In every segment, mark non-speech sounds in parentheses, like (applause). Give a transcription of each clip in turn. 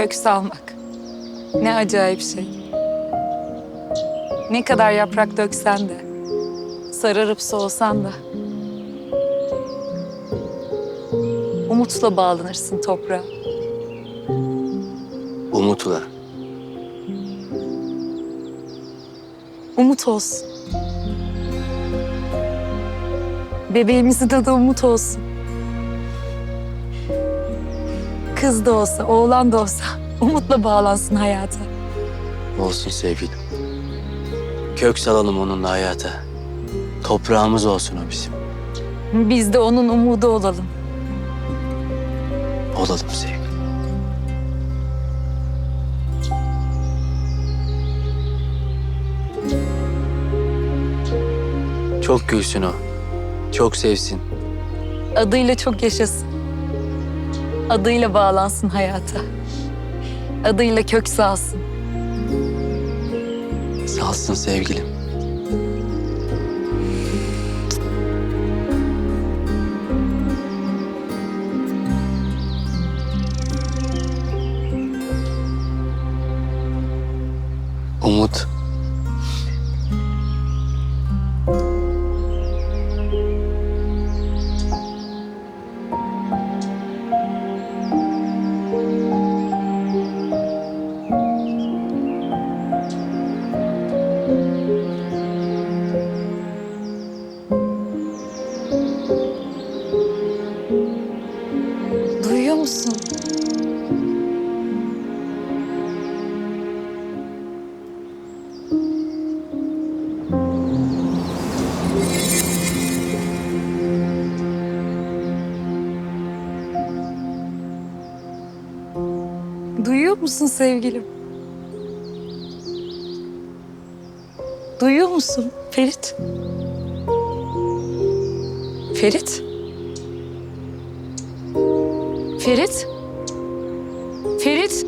Kök salmak. Ne acayip şey. Ne kadar yaprak döksen de, sararıp soğusan da. Umutla bağlanırsın toprağa. Umutla. Umut olsun. Bebeğimizin adı Umut olsun. Kız da olsa, oğlan da olsa (laughs) umutla bağlansın hayata. Olsun sevgilim. Kök salalım onunla hayata. Toprağımız olsun o bizim. Biz de onun umudu olalım. Olalım sevgilim. Çok gülsün o. Çok sevsin. Adıyla çok yaşasın. Adıyla bağlansın hayata. Adıyla kök salsın. Salsın sevgilim. Umut. Musun? Duyuyor musun sevgilim? Duyuyor musun Ferit? Ferit? Ferit? Ferit?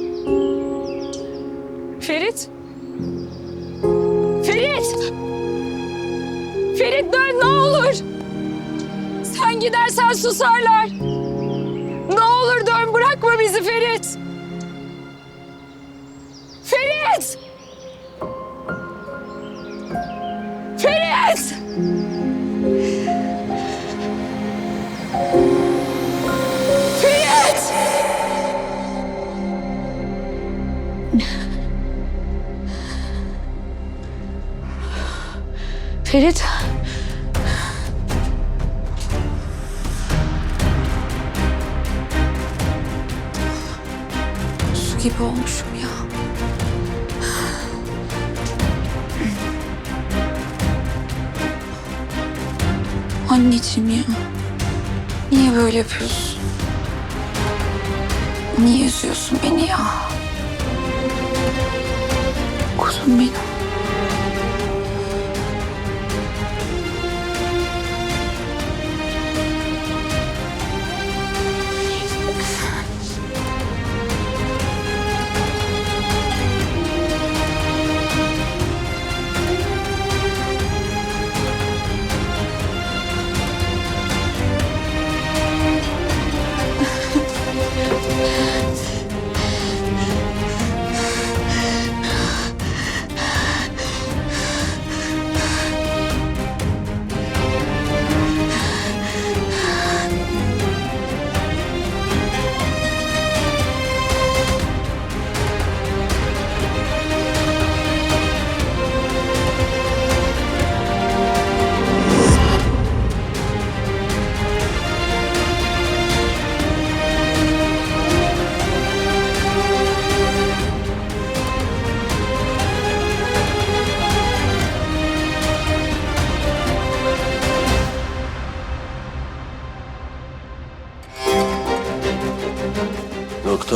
Ferit? Ferit! Ferit dön ne olur! Sen gidersen susarlar. Ne olur dön bırakma bizi Ferit! Ferit! Ferit. Su gibi olmuşum ya. Anneciğim ya. Niye böyle yapıyorsun? Niye üzüyorsun beni ya? Kuzum benim.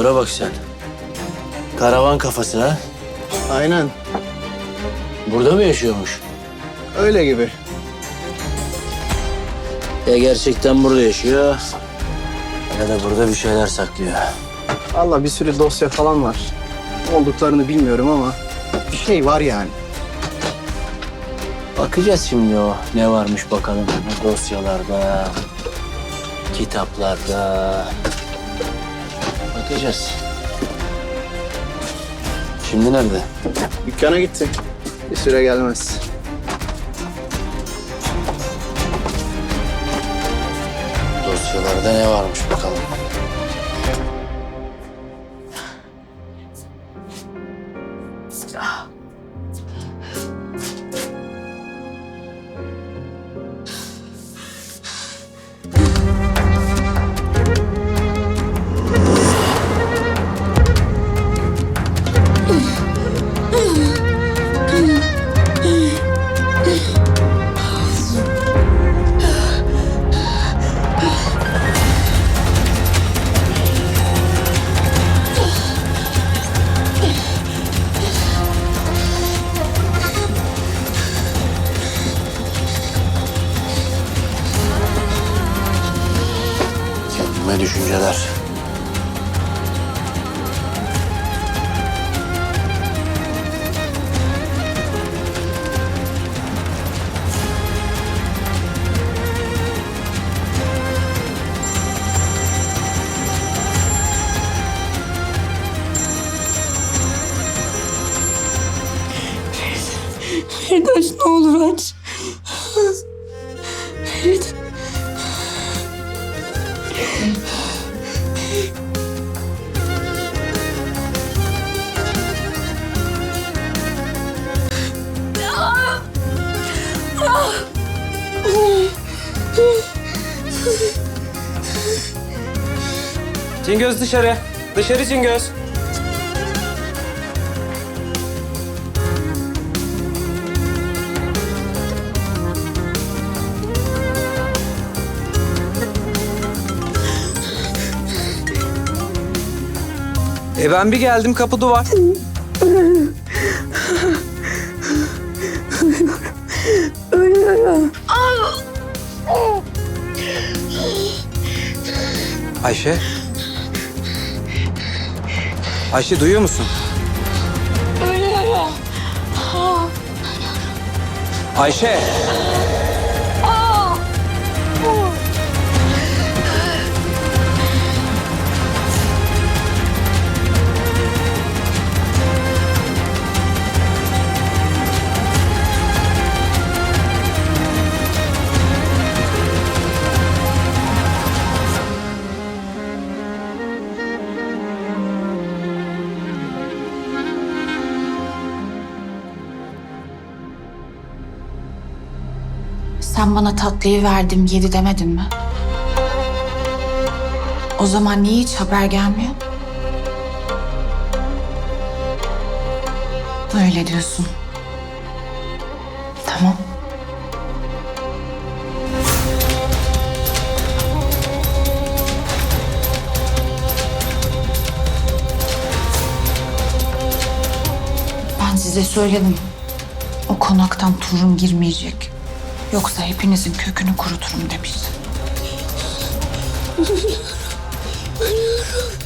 Doktora bak sen. Karavan kafası ha. Aynen. Burada mı yaşıyormuş? Öyle gibi. Ya gerçekten burada yaşıyor ya da burada bir şeyler saklıyor. Allah bir sürü dosya falan var. Olduklarını bilmiyorum ama bir şey var yani. Bakacağız şimdi o ne varmış bakalım dosyalarda, kitaplarda. Bakacağız. Şimdi nerede? Dükkana gitti. Bir süre gelmez. Dosyalarda ne varmış bakalım. Düşünceler. Cingöz dışarı. Dışarı Cingöz. E ben bir geldim kapı duvar. Ayşe. Ayşe duyuyor musun? Ayşe. Sen bana tatlıyı verdim yedi demedin mi? O zaman niye hiç haber gelmiyor? Öyle diyorsun. Tamam. Ben size söyledim. O konaktan Turun girmeyecek. Yoksa hepinizin kökünü kuruturum demiştim. ATV (laughs)